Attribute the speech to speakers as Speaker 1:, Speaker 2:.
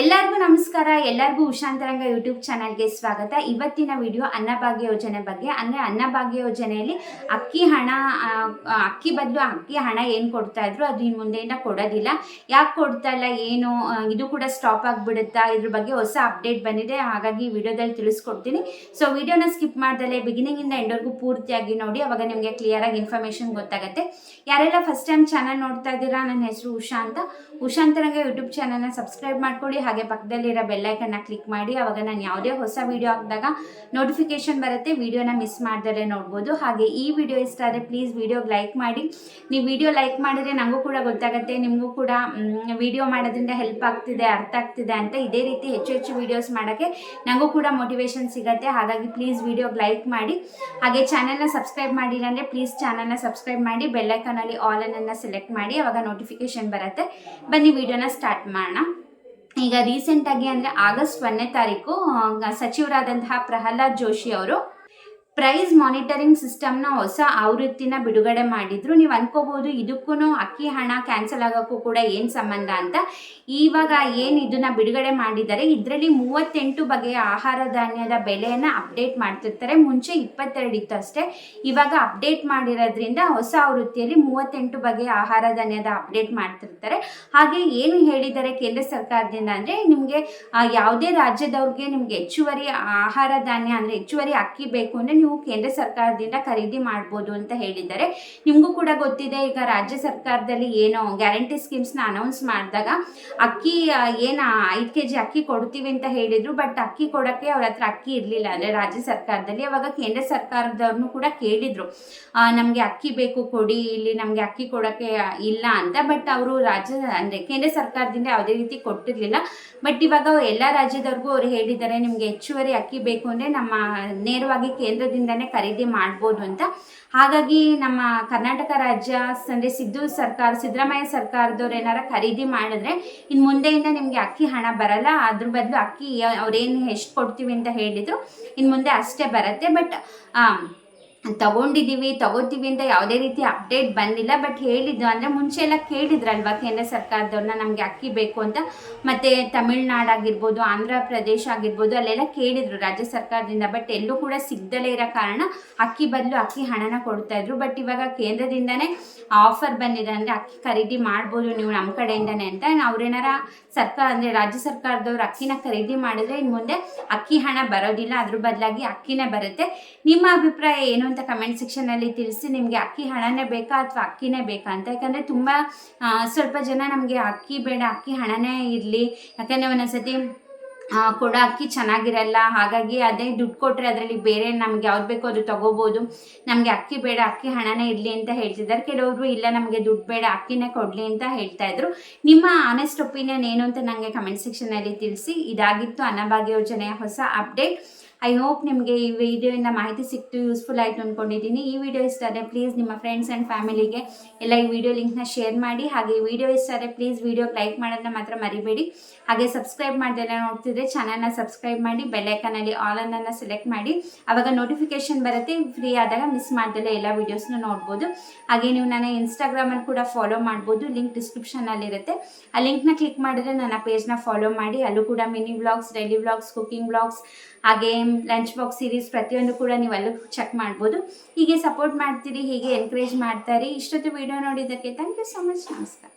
Speaker 1: ಎಲ್ಲರಿಗೂ ನಮಸ್ಕಾರ, ಎಲ್ಲರಿಗೂ ಉಷಾಂತರಂಗ ಯೂಟ್ಯೂಬ್ ಚಾನಲ್ಗೆ ಸ್ವಾಗತ. ಇವತ್ತಿನ ವಿಡಿಯೋ ಅನ್ನಭಾಗ್ಯ ಯೋಜನೆ ಬಗ್ಗೆ. ಅಂದರೆ ಅನ್ನಭಾಗ್ಯ ಯೋಜನೆಯಲ್ಲಿ ಅಕ್ಕಿ ಹಣ ಅಕ್ಕಿ ಬದಲು ಅಕ್ಕಿ ಹಣ ಏನು ಕೊಡ್ತಾ ಇದ್ರು ಅದು ಇನ್ನು ಮುಂದೆಯಿಂದ ಕೊಡೋದಿಲ್ಲ. ಯಾಕೆ ಕೊಡ್ತಾ ಇಲ್ಲ, ಏನು ಇದು ಕೂಡ ಸ್ಟಾಪ್ ಆಗಿಬಿಡುತ್ತಾ? ಇದ್ರ ಬಗ್ಗೆ ಹೊಸ ಅಪ್ಡೇಟ್ ಬಂದಿದೆ. ಹಾಗಾಗಿ ವಿಡಿಯೋದಲ್ಲಿ ತಿಳಿಸ್ಕೊಡ್ತೀನಿ. ಸೊ ವಿಡಿಯೋನ ಸ್ಕಿಪ್ ಮಾಡ್ದಲೆ ಬಿಗಿನಿಂಗಿಂದ ಎಂಡವರೆಗೂ ಪೂರ್ತಿಯಾಗಿ ನೋಡಿ. ಅವಾಗ ನಿಮಗೆ ಕ್ಲಿಯರಾಗಿ ಇನ್ಫಾರ್ಮೇಷನ್ ಗೊತ್ತಾಗುತ್ತೆ. ಯಾರೆಲ್ಲ ಫಸ್ಟ್ ಟೈಮ್ ಚಾನಲ್ ನೋಡ್ತಾ ಇದ್ದೀರಾ? ನನ್ನ ಹೆಸರು ಉಷಾ ಅಂತ. ಉಷಾಂತರಂಗ ಯೂಟ್ಯೂಬ್ ಚಾನಲ್ನ ಸಬ್ಸ್ಕ್ರೈಬ್ ಮಾಡ್ಕೊಳ್ಳಿ. ಹಾಗೆ ಪಕ್ಕದಲ್ಲಿರೋ ಬೆಲ್ಲೈಕನ್ನ ಕ್ಲಿಕ್ ಮಾಡಿ, ಅವಾಗ ನಾನು ಯಾವುದೇ ಹೊಸ ವಿಡಿಯೋ ಹಾಕಿದಾಗ ನೋಟಿಫಿಕೇಶನ್ ಬರುತ್ತೆ. ವಿಡಿಯೋನ ಮಿಸ್ ಮಾಡ್ದಲೇ ನೋಡ್ಬೋದು. ಹಾಗೆ ಈ ವಿಡಿಯೋ ಇಷ್ಟ ಆದರೆ ಪ್ಲೀಸ್ ವಿಡಿಯೋಗೆ ಲೈಕ್ ಮಾಡಿ. ನೀವು ವಿಡಿಯೋ ಲೈಕ್ ಮಾಡಿದ್ರೆ ನನಗೂ ಕೂಡ ಗೊತ್ತಾಗುತ್ತೆ. ನಿಮಗೂ ಕೂಡ ವಿಡಿಯೋ ಮಾಡೋದ್ರಿಂದ ಹೆಲ್ಪ್ ಆಗ್ತಿದೆ, ಅರ್ಥ ಆಗ್ತಿದೆ ಅಂತ ಇದೇ ರೀತಿ ಹೆಚ್ಚು ಹೆಚ್ಚು ವಿಡಿಯೋಸ್ ಮಾಡೋಕ್ಕೆ ನನಗೂ ಕೂಡ ಮೋಟಿವೇಶನ್ ಸಿಗುತ್ತೆ. ಹಾಗಾಗಿ ಪ್ಲೀಸ್ ವಿಡಿಯೋಗೆ ಲೈಕ್ ಮಾಡಿ. ಹಾಗೆ ಚಾನಲ್ನ ಸಬ್ಸ್ಕ್ರೈಬ್ ಮಾಡಿಲ್ಲ ಅಂದರೆ ಪ್ಲೀಸ್ ಚಾನಲ್ನ ಸಬ್ಸ್ಕ್ರೈಬ್ ಮಾಡಿ ಬೆಲ್ಲೈಕನಲ್ಲಿ ಆಲ್ ಅನ್ನ ಸೆಲೆಕ್ಟ್ ಮಾಡಿ, ಅವಾಗ ನೋಟಿಫಿಕೇಶನ್ ಬರುತ್ತೆ. ಬನ್ನಿ ವಿಡಿಯೋನ ಸ್ಟಾರ್ಟ್ ಮಾಡೋಣ. ಈಗ ರೀಸೆಂಟಾಗಿ ಅಂದರೆ ಆಗಸ್ಟ್ ಒಂದನೇ ತಾರೀಕು ಸಚಿವರಾದಂತಹ ಪ್ರಹ್ಲಾದ್ ಜೋಶಿ ಅವರು ಪ್ರೈಸ್ ಮಾನಿಟರಿಂಗ್ ಸಿಸ್ಟಮ್ನ ಹೊಸ ಆವೃತ್ತಿನ ಬಿಡುಗಡೆ ಮಾಡಿದ್ರು. ನೀವು ಅನ್ಕೋಬಹುದು ಇದಕ್ಕೂ ಅಕ್ಕಿ ಹಣ ಕ್ಯಾನ್ಸಲ್ ಆಗೋಕ್ಕೂ ಕೂಡ ಏನು ಸಂಬಂಧ ಅಂತ. ಇವಾಗ ಏನು ಇದನ್ನ ಬಿಡುಗಡೆ ಮಾಡಿದ್ದಾರೆ, ಇದರಲ್ಲಿ ಮೂವತ್ತೆಂಟು ಬಗೆಯ ಆಹಾರ ಧಾನ್ಯದ ಬೆಲೆಯನ್ನು ಅಪ್ಡೇಟ್ ಮಾಡ್ತಿರ್ತಾರೆ. ಮುಂಚೆ ಇಪ್ಪತ್ತೆರಡು ಇತ್ತು ಅಷ್ಟೇ. ಇವಾಗ ಅಪ್ಡೇಟ್ ಮಾಡಿರೋದ್ರಿಂದ ಹೊಸ ಆವೃತ್ತಿಯಲ್ಲಿ ಮೂವತ್ತೆಂಟು ಬಗೆಯ ಆಹಾರ ಧಾನ್ಯದ ಅಪ್ಡೇಟ್ ಮಾಡ್ತಿರ್ತಾರೆ. ಹಾಗೆ ಏನು ಹೇಳಿದ್ದಾರೆ ಕೇಂದ್ರ ಸರ್ಕಾರದಿಂದ ಅಂದರೆ, ನಿಮಗೆ ಯಾವುದೇ ರಾಜ್ಯದವ್ರಿಗೆ ನಿಮಗೆ ಹೆಚ್ಚುವರಿ ಆಹಾರ ಧಾನ್ಯ ಅಂದರೆ ಹೆಚ್ಚುವರಿ ಅಕ್ಕಿ ಬೇಕು ಅಂದರೆ ನೀವು ಕೇಂದ್ರ ಸರ್ಕಾರದಿಂದ ಖರೀದಿ ಮಾಡ್ಬೋದು ಅಂತ ಹೇಳಿದ್ದಾರೆ. ನಿಮಗೂ ಕೂಡ ಗೊತ್ತಿದೆ, ಈಗ ರಾಜ್ಯ ಸರ್ಕಾರದಲ್ಲಿ ಏನೋ ಗ್ಯಾರಂಟಿ ಸ್ಕೀಮ್ಸ್ನ ಅನೌನ್ಸ್ ಮಾಡಿದಾಗ ಅಕ್ಕಿ ಏನು ಐದು ಕೆ ಜಿ ಅಕ್ಕಿ ಕೊಡ್ತೀವಿ ಅಂತ ಹೇಳಿದ್ರು ಬಟ್ ಅಕ್ಕಿ ಕೊಡೋಕ್ಕೆ ಅವ್ರ ಹತ್ರ ಅಕ್ಕಿ ಇರಲಿಲ್ಲ. ಅಂದರೆ ರಾಜ್ಯ ಸರ್ಕಾರದಲ್ಲಿ ಅವಾಗ ಕೇಂದ್ರ ಸರ್ಕಾರದವ್ರನ್ನೂ ಕೂಡ ಕೇಳಿದರು. ನಮಗೆ ಅಕ್ಕಿ ಬೇಕು ಕೊಡಿ, ಇಲ್ಲಿ ನಮಗೆ ಅಕ್ಕಿ ಕೊಡೋಕ್ಕೆ ಇಲ್ಲ ಅಂತ. ಬಟ್ ಅವರು ರಾಜ್ಯ, ಅಂದರೆ ಕೇಂದ್ರ ಸರ್ಕಾರದಿಂದ ಯಾವುದೇ ರೀತಿ ಕೊಟ್ಟಿರಲಿಲ್ಲ. ಬಟ್ ಇವಾಗ ಎಲ್ಲ ರಾಜ್ಯದವ್ರಿಗೂ ಅವ್ರು ಹೇಳಿದ್ದಾರೆ, ನಿಮಗೆ ಹೆಚ್ಚುವರಿ ಅಕ್ಕಿ ಬೇಕು ಅಂದರೆ ನಮ್ಮ, ನೇರವಾಗಿ ಕೇಂದ್ರದಿಂದನೇ ಖರೀದಿ ಮಾಡ್ಬೋದು ಅಂತ. ಹಾಗಾಗಿ ನಮ್ಮ ಕರ್ನಾಟಕ ರಾಜ್ಯ ಅಂದರೆ ಸಿದ್ದು ಸರ್ಕಾರ, ಸಿದ್ದರಾಮಯ್ಯ ಸರ್ಕಾರದವ್ರು ಏನಾರ ಖರೀದಿ ಮಾಡಿದ್ರೆ ಇನ್ನು ಮುಂದೆಯಿಂದ ನಿಮಗೆ ಅಕ್ಕಿ ಹಣ ಬರಲ್ಲ. ಅದ್ರ ಬದಲು ಅಕ್ಕಿ ಅವ್ರೇನು ಎಷ್ಟು ಕೊಡ್ತೀವಿ ಅಂತ ಹೇಳಿದ್ರು ಇನ್ನು ಮುಂದೆ ಅಷ್ಟೇ ಬರುತ್ತೆ. ಬಟ್ ತಗೊಂಡಿದ್ದೀವಿ ತಗೋತೀವಿ ಅಂತ ಯಾವುದೇ ರೀತಿ ಅಪ್ಡೇಟ್ ಬಂದಿಲ್ಲ ಬಟ್ ಹೇಳಿದ್ದು ಅಂದರೆ ಮುಂಚೆ ಎಲ್ಲ ಕೇಳಿದ್ರಲ್ವಾ ಕೇಂದ್ರ ಸರ್ಕಾರದವ್ರನ್ನ ನಮಗೆ ಅಕ್ಕಿ ಬೇಕು ಅಂತ? ಮತ್ತು ತಮಿಳ್ನಾಡು ಆಗಿರ್ಬೋದು, ಆಂಧ್ರ ಪ್ರದೇಶ ಆಗಿರ್ಬೋದು, ಅಲ್ಲೆಲ್ಲ ಕೇಳಿದರು ರಾಜ್ಯ ಸರ್ಕಾರದಿಂದ ಬಟ್ ಎಲ್ಲೂ ಕೂಡ ಸಿಗ್ದಲೇ ಇರೋ ಕಾರಣ ಅಕ್ಕಿ ಬದಲು ಅಕ್ಕಿ ಹಣನ ಕೊಡ್ತಾ ಇದ್ರು. ಬಟ್ ಇವಾಗ ಕೇಂದ್ರದಿಂದನೇ ಆಫರ್ ಬಂದಿದೆ ಅಂದರೆ ಅಕ್ಕಿ ಖರೀದಿ ಮಾಡ್ಬೋದು ನೀವು ನಮ್ಮ ಕಡೆಯಿಂದನೇ ಅಂತ. ಅವ್ರೇನಾರ ಸರ್ಕಾರ, ಅಂದರೆ ರಾಜ್ಯ ಸರ್ಕಾರದವ್ರು ಅಕ್ಕಿನ ಖರೀದಿ ಮಾಡಿದ್ರೆ ಇನ್ನು ಮುಂದೆ ಅಕ್ಕಿ ಹಣ ಬರೋದಿಲ್ಲ, ಅದ್ರ ಬದಲಾಗಿ ಅಕ್ಕಿನೇ ಬರುತ್ತೆ. ನಿಮ್ಮ ಅಭಿಪ್ರಾಯ ಏನು? ಅಂತ ಕಮೆಂಟ್ ಸೆಕ್ಷನಲ್ಲಿ ತಿಳಿಸಿ ನಿಮಗೆ ಅಕ್ಕಿ ಹಣನೇ ಬೇಕಾ ಅಥವಾ ಅಕ್ಕಿನೇ ಬೇಕಾ ಅಂತ. ಯಾಕಂದರೆ ತುಂಬ ಸ್ವಲ್ಪ ಜನ ನಮಗೆ ಅಕ್ಕಿ ಬೇಡ, ಅಕ್ಕಿ ಹಣನೇ ಇರಲಿ. ಯಾಕಂದರೆ ಒಂದೊಂದ್ಸತಿ ಕೊಡೋ ಅಕ್ಕಿ ಚೆನ್ನಾಗಿರಲ್ಲ. ಹಾಗಾಗಿ ಅದೇ ದುಡ್ಡು ಕೊಟ್ಟರೆ ಅದರಲ್ಲಿ ಬೇರೆ ನಮ್ಗೆ ಯಾವ್ದು ಬೇಕೋ ಅದು ತಗೋಬೋದು. ನಮಗೆ ಅಕ್ಕಿ ಬೇಡ, ಅಕ್ಕಿ ಹಣನೇ ಇರಲಿ ಅಂತ ಹೇಳ್ತಿದ್ದಾರೆ. ಕೆಲವರು ಇಲ್ಲ, ನಮಗೆ ದುಡ್ಡು ಬೇಡ, ಅಕ್ಕಿನೇ ಕೊಡಲಿ ಅಂತ ಹೇಳ್ತಾ ಇದ್ರು. ನಿಮ್ಮ ಆನೆಸ್ಟ್ ಒಪಿನಿಯನ್ ಏನು ಅಂತ ನನಗೆ ಕಮೆಂಟ್ ಸೆಕ್ಷನಲ್ಲಿ ತಿಳಿಸಿ. ಇದಾಗಿತ್ತು ಅನ್ನಭಾಗ್ಯ ಯೋಜನೆಯ ಹೊಸ ಅಪ್ಡೇಟ್ ಐ ಹೋಪ್ ನಿಮಗೆ ಈ ವಿಡಿಯೋಯಿಂದ ಮಾಹಿತಿ ಸಿಕ್ತು ಯೂಸ್ಫುಲ್ ಆಯಿತು ಅಂದ್ಕೊಂಡಿದ್ದೀನಿ ಈ ವಿಡಿಯೋ ಇಷ್ಟ ಆದರೆ ಪ್ಲೀಸ್ ನಿಮ್ಮ ಫ್ರೆಂಡ್ಸ್ ಆ್ಯಂಡ್ ಫ್ಯಾಮಿಲಿಗೆ ಎಲ್ಲ ಈ ವಿಡಿಯೋ ಲಿಂಕ್ನ ಶೇರ್ ಮಾಡಿ. ಹಾಗೆ ಈ ವಿಡಿಯೋ ಇಷ್ಟ ಆದರೆ ಪ್ಲೀಸ್ ವಿಡಿಯೋಗೆ ಲೈಕ್ ಮಾಡೋದನ್ನ ಮಾತ್ರ ಮರಿಬೇಡಿ. ಹಾಗೆ ಸಬ್ಸ್ಕ್ರೈಬ್ ಮಾಡ್ದೆಲ್ಲ ನೋಡ್ತಿದ್ರೆ ಚಾನಲ್ನ ಸಬ್ಸ್ಕ್ರೈಬ್ ಮಾಡಿ ಬೆಲ್ಲೈಕನಲ್ಲಿ ಆಲ್ ಅನ್ನನ್ನು ಸೆಲೆಕ್ಟ್ ಮಾಡಿ. ಆವಾಗ ನೋಟಿಫಿಕೇಶನ್ ಬರುತ್ತೆ ಫ್ರೀ ಆದಾಗ ಮಿಸ್ ಮಾಡ್ದೆಲ್ಲ ಎಲ್ಲ ವೀಡಿಯೋಸ್ನ ನೋಡ್ಬೋದು. ಹಾಗೆ ನೀವು ನನ್ನ ಇನ್ಸ್ಟಾಗ್ರಾಮಲ್ಲಿ ಕೂಡ ಫಾಲೋ ಮಾಡ್ಬೋದು ಲಿಂಕ್ ಡಿಸ್ಕ್ರಿಪ್ಷನಲ್ಲಿರುತ್ತೆ ಆ ಲಿಂಕ್ನ ಕ್ಲಿಕ್ ಮಾಡಿದ್ರೆ ನನ್ನ ಪೇಜ್ನ ಫಾಲೋ ಮಾಡಿ. ಅಲ್ಲೂ ಕೂಡ mini vlogs daily vlogs cooking vlogs ಹಾಗೆ ಲಂಚ್ ಬಾಕ್ಸ್ ಸೀರೀಸ್ ಪ್ರತಿಯೊಂದು ಕೂಡ ನೀವು ಅಲ್ಲೂ ಚೆಕ್ ಮಾಡ್ಬೋದು. ಹೀಗೆ ಸಪೋರ್ಟ್ ಮಾಡ್ತೀರಿ, ಹೀಗೆ ಎನ್ಕರೇಜ್ ಮಾಡ್ತಾರೆ. ಇಷ್ಟೊತ್ತು ವಿಡಿಯೋ ನೋಡಿದ್ದಕ್ಕೆ ಥ್ಯಾಂಕ್ ಯು ಸೊ ಮಚ್ ನಮಸ್ಕಾರ.